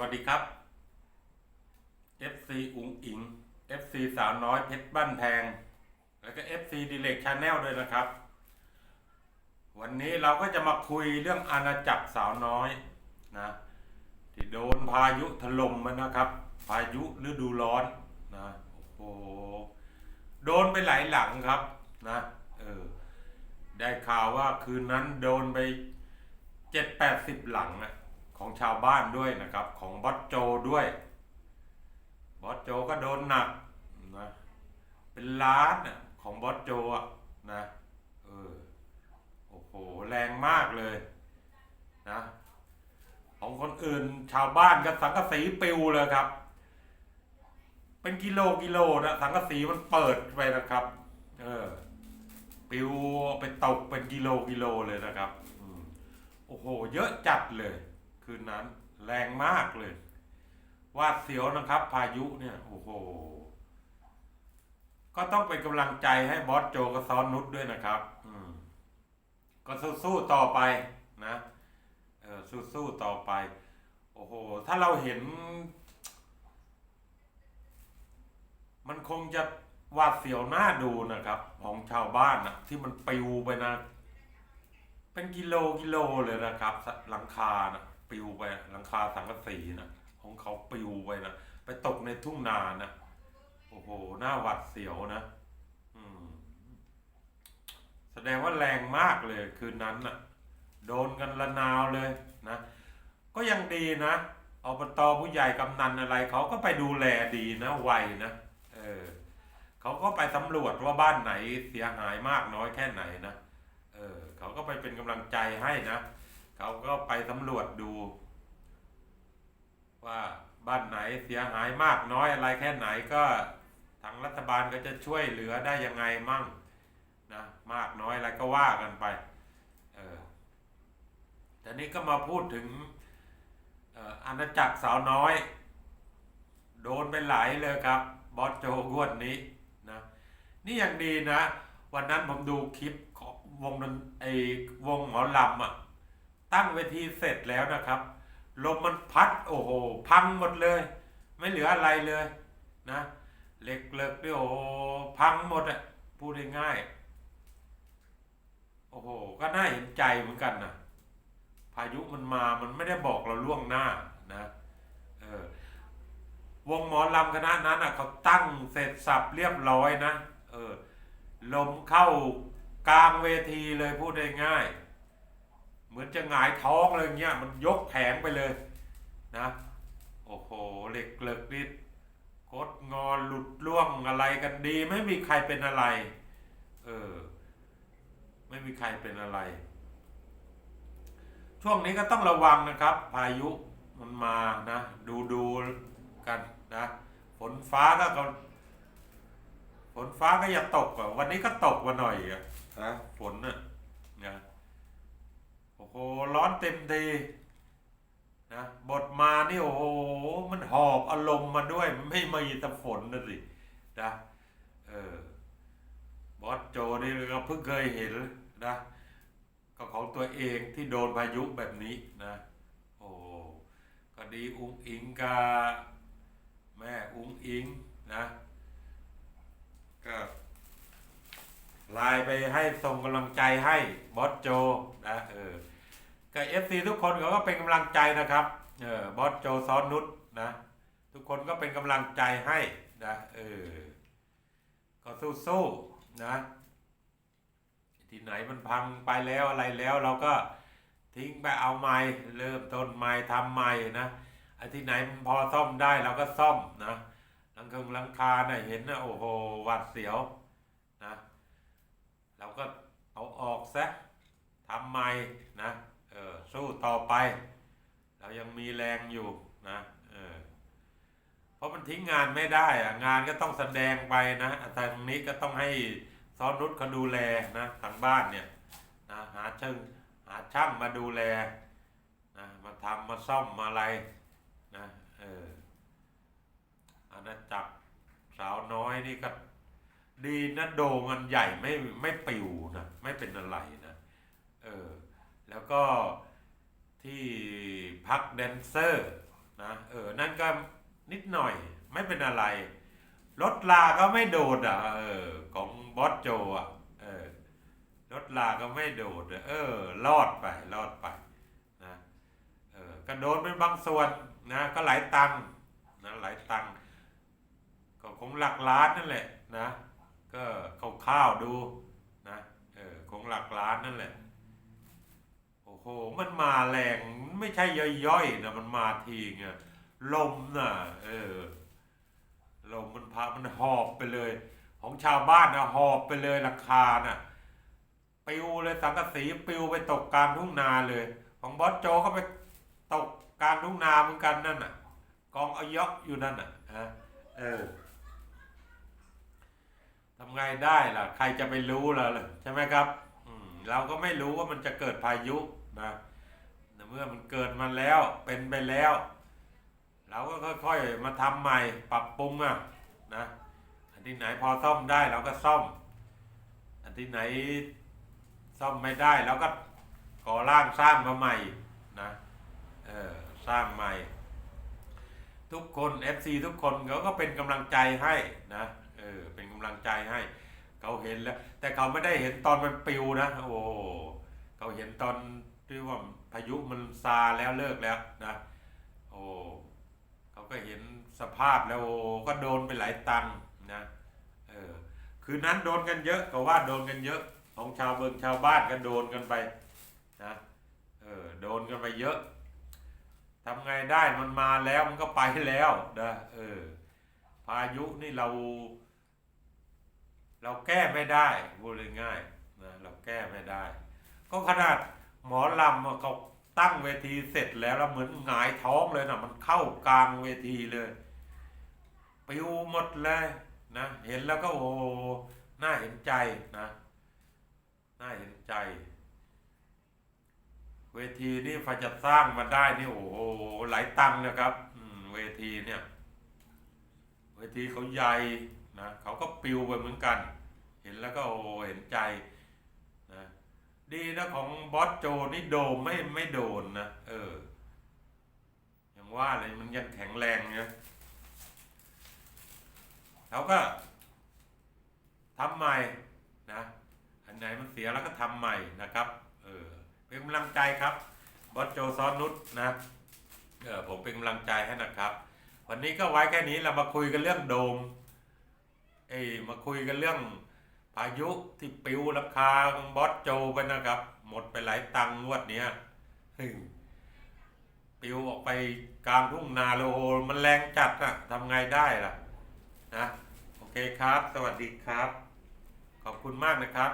วัสดีครับ FC อุ๋งอิง FC สาวน้อยเพชรบ้านแพง แล้วก็ FC ดิเลกชาแนลด้วยนะครับ วันนี้เราก็จะมาคุยเรื่องอาณาจักรสาวน้อยนะที่โดนพายุถล่มมานะครับ พายุฤดูร้อนนะโอ้โหโดนไปหลายหลังครับนะเออได้ข่าวว่าคืนนั้นโดนไปเจ็ดแปดสิบหลังอะ ของชาวบ้านด้วยนะครับ ของบอสโจด้วยบอสโจก็โดนหนักนะเป็นล้านนะของบอสโจอะนะเออโอ้โหแรงมากเลยนะของคนอื่นชาวบ้านก็สังกะสีปิวเลยครับ เป็นกิโลกิโลนะสังกะสีมันเปิดไปนะครับ เออปิวไปตกเป็นกิโลกิโลเลยนะครับอโอ้โห เยอะจัดเลย คืนนั้น แรงมากเลย วาดเสียวนะครับ พายุเนี่ย โอ้โห ก็ต้องเป็นกำลังใจให้บอสโจกับซ้อนนุชด้วยนะครับ อืม ก็สู้ๆต่อไปนะเออสู้ๆต่อไป โอ้โห ถ้าเราเห็น มันคงจะวาดเสียวหน้าดูนะครับ ของชาวบ้านนะที่มันปิวไปนะ เป็นกิโลกิโลเลยนะครับ หลังคานะ ปลิวไปหลังคาสังกะสีนะของเขาปลิวไปนะไปตกในทุ่งนานะโอ้โหหน้าหวัดเสียวนะอืมแสดงว่าแรงมากเลยคืนนั้นน่ะ โดนกันละนาวเลยนะ ก็ยังดีนะอบตผู้ใหญ่กำนันอะไรเขาก็ไปดูแลดีนะไวนะเออเขาก็ไปสำรวจว่าบ้านไหนเสียหายมากน้อยแค่ไหนนะเออเขาก็ไปเป็นกำลังใจให้นะ เขาก็ไปสำรวจดู ว่าบ้านไหนเสียหายมากน้อยอะไรแค่ไหนก็ทางรัฐบาลก็จะช่วยเหลือได้ยังไงมั่งนะมากน้อยอะไรก็ว่ากันไปเออแต่นี้ก็มาพูดถึงอาณาจักรสาวน้อย โดนไปหลายเลยครับ บอสโจกวดนี้นะนี่ยังดีนะ วันนั้นผมดูคลิปของวงดนไอวงหมอลำอะ ตั้งเวทีเสร็จแล้วนะครับลมมันพัดโอ้โหพังหมดเลย ไม่เหลืออะไรเลยนะเหล็กเล็กนี่โอ้โหพังหมดอะพูดง่ายโอ้โหก็น่าเห็นใจเหมือนกันนะพายุมันมามันไม่ได้บอกเราล่วงหน้านะเออวงหมอลำคณะนั้นอะเขาตั้งเสร็จสับเรียบร้อยนะเออลมเข้ากลางเวทีเลยพูดได้ง่าย เหมือนจะหงายท้องเลยเงี้ยมันยกแผงไปเลยนะโอ้โหเหล็กเหล็กนิดคดงอหลุดล่วงอะไรกันดี ไม่มีใครเป็นอะไร เออ ไม่มีใครเป็นอะไร ช่วงนี้ก็ต้องระวังนะครับ พายุมันมานะ ดูดูกันนะฝนฟ้าก็กฝนฟ้าก็อย่าตกอะวันนี้ก็ตกมาหน่อยอะนะฝนน่ะ โหร้อนเต็มทีนะบทมานี่โอ้โหมันหอบอารมณ์มาด้วยมันไม่มีแต่ฝนนะสินะเออบอสโจนี่ก็เพิ่งเคยเห็นนะก็ของตัวเองที่โดนพายุแบบนี้นะโอ้ก็ดีอุ้งอิงกาแม่อุ้งอิงนะก็ไลน์ไปให้ส่งกำลังใจให้บอสโจนะเออ ก็เอฟซีทุกคนเขาก็เป็นกำลังใจนะครับเออบอสโจซ้อนนุชนะทุกคนก็เป็นกำลังใจให้นะเออก็สู้ๆนะที่ไหนมันพังไปแล้วอะไรแล้วเราก็ทิ้งไปเอาใหม่เริ่มต้นใหม่ทำใหม่นะไอ้ที่ไหนมันพอซ่อมได้เราก็ซ่อมนะหลังคงหลังคาเนะ่ยเห็นนะโอ้โหหวาดเสียวนะเราก็เอาออกซะทำใหม่นะ เออสู้ต่อไป เรายังมีแรงอยู่นะเออเพราะมันทิ้งงานไม่ได้อะงานก็ต้องแสดงไปนะทางนี้ก็ต้องให้ซ้อนนุชเขาดูแลนะทางบ้านเนี่ยนะหาช่างหาช่างมาดูแลนะมาทำมาซ่อมมาอะไรนะเอออาณาจักรสาวน้อยนี่ก็ดีนะโด่งอันใหญ่ไม่ไม่ปิวนะไม่เป็นอะไรนะเออ แล้วก็ที่พักแดนเซอร์นะเออนั่นก็นิดหน่อยไม่เป็นอะไร รถลาก็ไม่โดดอะเออของบอสโจอะเออรถลาก็ไม่โดดเออรอดไปรอดไปนะเออก็โดนเป็นบางส่วนนะก็หลายตังนะหลายตังก็คงหลักล้านนั่นแหละนะก็คร่าวๆดูนะเออคงหลักล้านนั่นแหละ หมันมาแรงไม่ใช่ย่อยๆนะมันมาทีไงลมน่ะ เออลมมันพามันหอบไปเลย ของชาวบ้านนะหอบไปเลยราคาน่ะปิวเลยสังกะสีปิวไปตกกลางทุ่งนาเลย ของบอสโจก็ไปตกกลางทุ่งนาเหมือนกันนั่นน่ะ กองเอายอกอยู่นั่นน่ะฮะเออทำไงได้ล่ะ ใครจะไปรู้ล่ะใช่ไหมครับเราก็ไม่รู้ว่ามันจะเกิดพายุ นะแต่เมื่อมันเกิดมาแล้วเป็นไปแล้ว เราก็ค่อยๆมาทำใหม่ปรับปรุงอะนะอันที่ไหนพอซ่อมได้เราก็ซ่อม อันที่ไหนซ่อมไม่ได้เราก็ก่อร่างสร้างมาใหม่นะเออสร้างใหม่ ทุกคน FC ทุกคนเขาก็เป็นกำลังใจให้นะเออเป็นกำลังใจให้เขาเห็นแล้ว แต่เขาไม่ได้เห็นตอนมันปิวนะ โอ้เขาเห็นตอน ที่ว่าพายุมันซาแล้วเลิกแล้วนะโอ้เขาก็เห็นสภาพแล้วโอ้ก็โดนไปหลายตังนะเออคืนนั้นโดนกันเยอะก็ว่าโดนกันเยอะของชาวเมืองชาวบ้านก็โดนกันไปนะเออโดนกันไปเยอะทำไงได้มันมาแล้วมันก็ไปแล้วนะเออพายุนี่เรา เราแก้ไม่ได้พูดง่ายๆนะเราแก้ไม่ได้ ก็ขนาด หมอลำเขาตั้งเวทีเสร็จแล้วแล้วเหมือนหงายท้องเลยนะมันเข้ากลางเวทีเลยปิวหมดเลยนะ เห็นแล้วก็โอ้น่าเห็นใจนะน่าเห็นใจ เวทีนี่พอจะสร้างมาได้นี่โอ้โหหลายตังนะครับอืเวทีเนี่ย เวทีเขาใหญ่นะเขาก็ปิวไปเหมือนกัน เห็นแล้วก็โอ้เห็นใจ ดีนะของบอสโจนี่โดมไม่ไม่โดนนะเออยังว่าเลยมันยังแข็งแรงนะเขาก็ทำใหม่นะอันไหนมันเสียแล้วก็ทำใหม่นะครับ เออเป็นกำลังใจครับบอสโจซอนนุชนะเออผมเป็นกำลังใจให้นะครับ วันนี้ก็ไว้แค่นี้เรามาคุยกันเรื่องโดมเอ้มาคุยกันเรื่อง อายุที่ปิวราคางบอสโจไปนะครับ หมดไปหลายตังค์งวดเนี้ยปิวออกไปกลางทุ่งนาโลโอมันแรงจัดอะทำไงได้ล่ะนะ โอเคครับ สวัสดีครับ ขอบคุณมากนะครับ